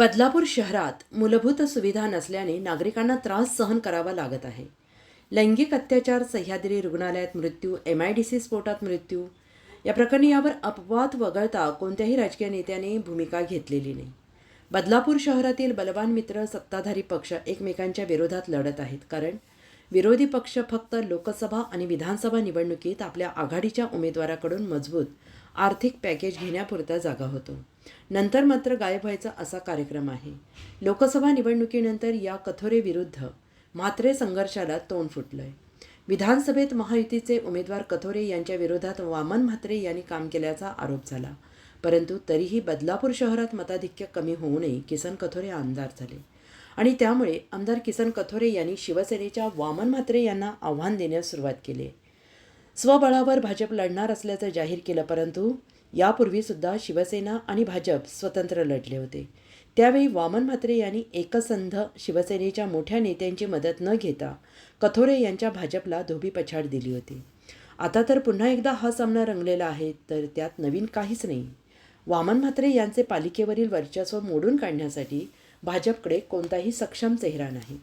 बदलापूर शहरात मूलभूत सुविधा नसल्याने नागरिकांना त्रास सहन करावा लागत आहे. लैंगिक अत्याचार सह्याद्री रुग्णालयात मृत्यू एम आय डी सी स्फोटात मृत्यू या प्रकरणी यावर अपवाद वगळता कोणत्याही राजकीय नेत्याने भूमिका घेतलेली नाही. बदलापूर शहरातील बलवान मित्र सत्ताधारी पक्ष एकमेकांच्या विरोधात लढत आहेत कारण विरोधी पक्ष फक्त लोकसभा आणि विधानसभा निवडणुकीत आपल्या आघाडीच्या उमेदवाराकडून मजबूत आर्थिक पॅकेज घेण्यापुरता जागा होतो. नंतर मात्र गायब व्हायचा असा कार्यक्रम आहे. लोकसभा निवडणुकीनंतर या कथोरेविरुद्ध मात्रे संघर्षाला तोंड फुटलंय. विधानसभेत महायुतीचे उमेदवार कथोरे यांच्या विरोधात वामन म्हात्रे यांनी काम केल्याचा आरोप झाला. परंतु तरीही बदलापूर शहरात मताधिक्य कमी होऊ नये किसन कथोरे आमदार झाले. आणि त्यामुळे आमदार किसन कथोरे यांनी शिवसेनेच्या वामन म्हात्रे यांना आव्हान देण्यास सुरुवात केली स्वबळावर भाजप लढणार असल्याचं जाहीर केलं परंतु यापूर्वीसुद्धा शिवसेना आणि भाजप स्वतंत्र लढले होते. त्यावेळी वामन म्हात्रे यांनी एकसंध शिवसेनेच्या मोठ्या नेत्यांची मदत न घेता कथोरे यांच्या भाजपला धोबी पछाड दिली होती. आता तर पुन्हा एकदा हा सामना रंगलेला आहे तर त्यात नवीन काहीच नाही. वामन म्हात्रे यांचे पालिकेवरील वर्चस्व मोडून काढण्यासाठी भाजपकडे कोणताही सक्षम चेहरा नाही.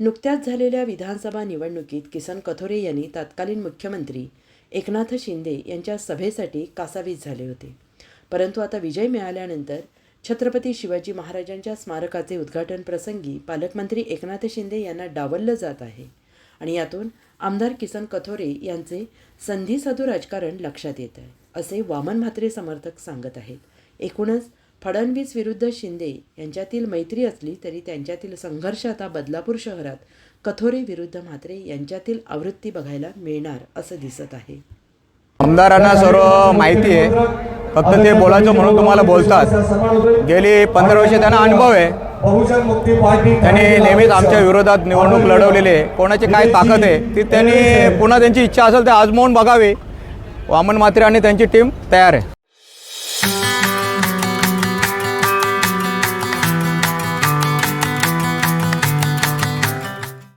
नुकत्याच झालेल्या विधानसभा निवडणुकीत किसन कथोरे यांनी तत्कालीन मुख्यमंत्री एकनाथ शिंदे यांच्या सभेसाठी कासावीस झाले होते. परंतु आता विजय मिळाल्यानंतर छत्रपती शिवाजी महाराजांच्या स्मारकाचे उद्घाटन प्रसंगी पालकमंत्री एकनाथ शिंदे यांना डावललं जात आहे आणि यातून आमदार किसन कथोरे यांचे संधीसाधू राजकारण लक्षात येत आहे असे वामन म्हात्रे समर्थक सांगत आहेत. एकूणच फडणवीस विरुद्ध शिंदे यांच्यातील मैत्री असली तरी त्यांच्यातील संघर्ष आता बदलापूर शहरात कथोरे विरुद्ध म्हात्रे यांच्यातील आवृत्ती बघायला मिळणार असं दिसत आहे. आमदारांना सर्व माहिती आहे. फक्त ते बोलायचं म्हणून तुम्हाला बोलतात. गेली पंधरा वर्षे त्यांना अनुभव आहे. बहुजन मुक्ती पार्टी त्यांनी नेहमीच आमच्या विरोधात निवडणूक लढवलेली आहे. कोणाची काय ताकद आहे ती त्यांनी पुन्हा त्यांची इच्छा असेल तर आजमावून बघावी. वामन मात्रे आणि त्यांची टीम तयार आहे.